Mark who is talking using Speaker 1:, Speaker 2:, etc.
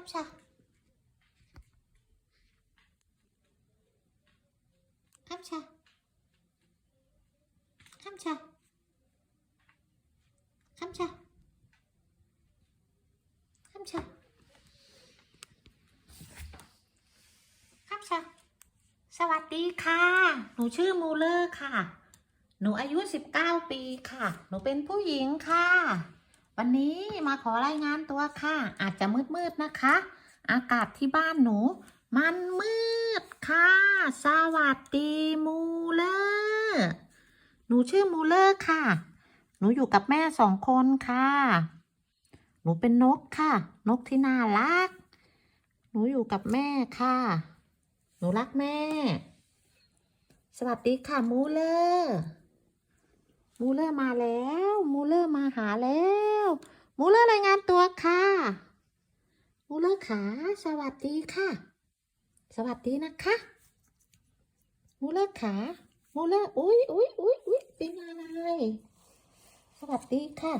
Speaker 1: คับชาคับชาคับชาคับชาคับชาคับชาสวัสดีค่ะ หนูชื่อมูเลอร์ค่ะ หนูอายุ 19 ปีค่ะ หนูเป็นผู้หญิงค่ะ วันนี้มาขอรายงานตัวค่ะ อาจจะมืดๆนะคะ อากาศที่บ้านหนู มันมืดค่ะ สวัสดีมูเลอร์หนูชื่อมูเลอร์ค่ะ หนูอยู่กับแม่สองคนค่ะ หนูเป็นนกค่ะ นกที่น่ารัก หนูอยู่กับแม่ค่ะ หนูรักแม่ สวัสดีค่ะมูเลอร์มูเลอร์มาแล้ว มูเลอร์มาหาแล้ว มูเลอร์รายงานตัวค่ะมูเลอร์ขาสวัสดีค่ะ สวัสดีนะคะมูเลอร์ขามูเลอร์อุ๊ยอุ๊ยอุ๊ยอุ๊ยเป็นอะไร สวัสดีค่ะ